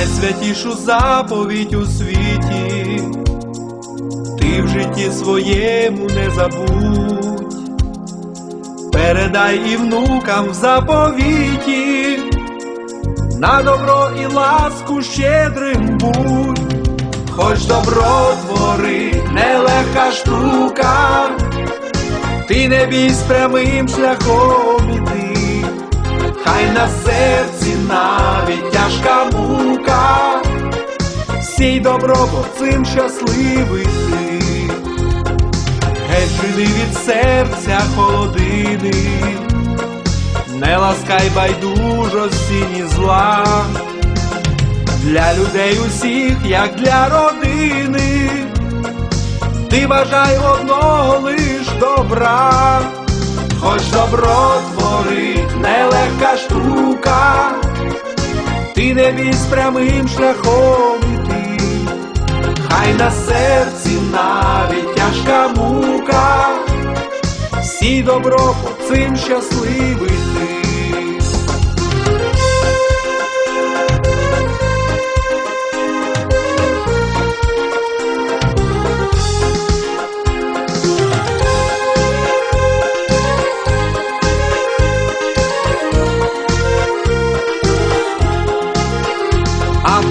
найсвятішу заповідь у світі, ти в житті своєму не забудь, передай і внукам в заповіті, на добро і ласку щедрим будь, хоч добро твори, нелегка штука, ти не бійсь прямим шляхом іти, сій добро, бо цим щасливий ти, жени від серця холодини, не ласкай байдужості ні зла, для людей усіх, як для родини, ти бажай одного лиш добра, хоч добро творить нелегка штука, ти не бійсь прямим шляхом хай на серці навіть тяжка мука, всі добро по цим щасливий ти.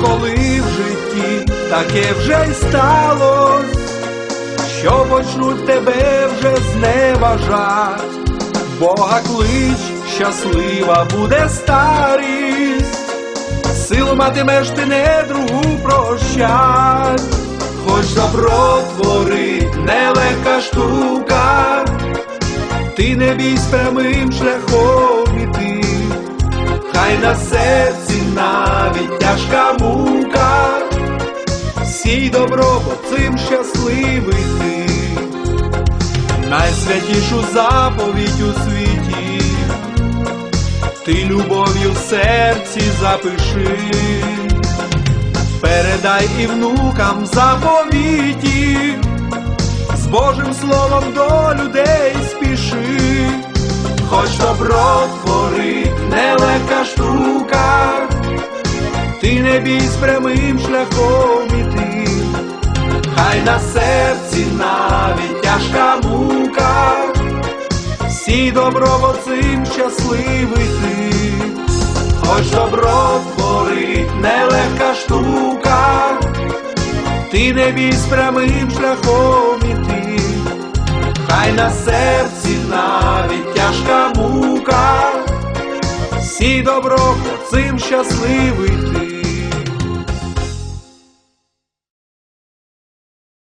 Коли таке вже й сталось, що почнуть тебе вже зневажать, Бога клич, щаслива буде старість, силу матимеш ти не другу прощать, хоч добро творить нелегка штука, ти не бійсь прямим шляхом іти. Хай на серці навіть тяжка мука, добро, цим щасливий ти, найсвятішу заповідь у світі, ти любов'ю в серці запиши, передай і внукам заповіті, з Божим словом до людей спіши. Хоч добро творить нелегка штука, ти не бійсь прямим шляхом іти, хай на серці навіть тяжка мука, всі добро цим щасливий ти, хоч добро творить нелегка штука, ти не бійсь прямим шляхом іти. Хай на серці навіть тяжка мука, всі добро цим щасливий